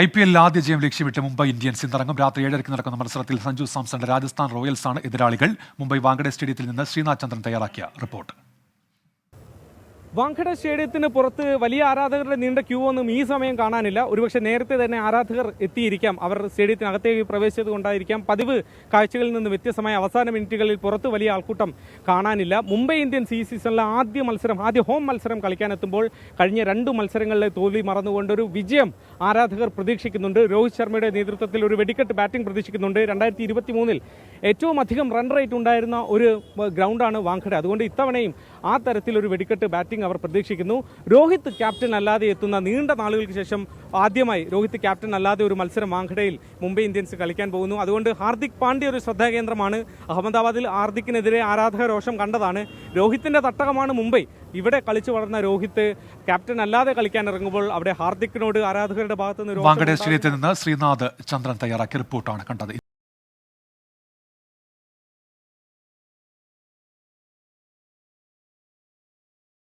I P എല്ലിൽ ആദ്യ ജയം ലക്ഷ്യമിട്ട് മുംബൈ ഇന്ത്യൻസ് ഇന്നിറങ്ങും രാത്രി ഏഴരയ്ക്ക് നടക്കുന്ന മത്സരത്തിൽ സഞ്ജു സാംസന്റെ രാജസ്ഥാൻ റോയൽസാണ് എതിരാളികൾ. മുംബൈ വാങ്കഡെ സ്റ്റേഡിയത്തിൽ നിന്ന് ശ്രീനാഥ് ചന്ദ്രൻ തയ്യാറാക്കിയ റിപ്പോർട്ട്. വാങ്കഡ സ്റ്റേഡിയത്തിന് പുറത്ത് വലിയ ആരാധകരുടെ നീണ്ട ക്യൂ ഒന്നും ഈ സമയം കാണാനില്ല. ഒരുപക്ഷെ നേരത്തെ തന്നെ ആരാധകർ എത്തിയിരിക്കാം. അവർ സ്റ്റേഡിയത്തിനകത്തേക്ക് പ്രവേശിച്ചത് കൊണ്ടായിരിക്കാം. പതിവ് കാഴ്ചകളിൽ നിന്ന് വ്യത്യസ്തമായ അവസാന മിനിറ്റുകളിൽ പുറത്ത് വലിയ ആൾക്കൂട്ടം കാണാനില്ല. മുംബൈ ഇന്ത്യൻസ് ഈ സീസണിലെ ആദ്യ മത്സരം ആദ്യ ഹോം മത്സരം കളിക്കാനെത്തുമ്പോൾ കഴിഞ്ഞ രണ്ട് മത്സരങ്ങളിലെ തോൽവി മറന്നുകൊണ്ട് ഒരു വിജയം ആരാധകർ പ്രതീക്ഷിക്കുന്നുണ്ട്. രോഹിത് ശർമ്മയുടെ നേതൃത്വത്തിൽ ഒരു വെടിക്കെട്ട് ബാറ്റിംഗ് പ്രതീക്ഷിക്കുന്നുണ്ട്. രണ്ടായിരത്തി ഇരുപത്തി മൂന്നിൽ ഏറ്റവും അധികം റൺ റേറ്റ് ഉണ്ടായിരുന്ന ഒരു ഗ്രൗണ്ടാണ് വാങ്കഡ അതുകൊണ്ട് ഇത്തവണയും ആ തരത്തിലൊരു വെടിക്കെട്ട് ബാറ്റിംഗ് അവർ പ്രതീക്ഷിക്കുന്നു. രോഹിത് ക്യാപ്റ്റൻ അല്ലാതെ എത്തുന്ന നീണ്ട നാളുകൾക്ക് ശേഷം ആദ്യമായി രോഹിത് ക്യാപ്റ്റൻ അല്ലാതെ ഒരു മത്സരം വാങ്കഡയിൽ മുംബൈ ഇന്ത്യൻസ് കളിക്കാൻ പോകുന്നു. അതുകൊണ്ട് ഹാർദിക് പാണ്ഡ്യ ഒരു ശ്രദ്ധാകേന്ദ്രമാണ് അഹമ്മദാബാദിൽ ഹാർദിക്കിനെതിരെ ആരാധക രോഷം കണ്ടതാണ്. രോഹിത്തിന്റെ തട്ടകമാണ് മുംബൈ. ഇവിടെ കളിച്ചു വളർന്ന രോഹിത് ക്യാപ്റ്റൻ അല്ലാതെ കളിക്കാൻ ഇറങ്ങുമ്പോൾ അവിടെ ഹാർദിക്കിനോട് ആരാധകരുടെ ഭാഗത്തുനിന്ന് വാങ്കഡെ സ്റ്റേഡിയത്തിൽ നിന്ന് ശ്രീനാഥ് ചന്ദ്രൻ തയ്യാറാക്കിയ റിപ്പോർട്ടാണ് കണ്ടത്.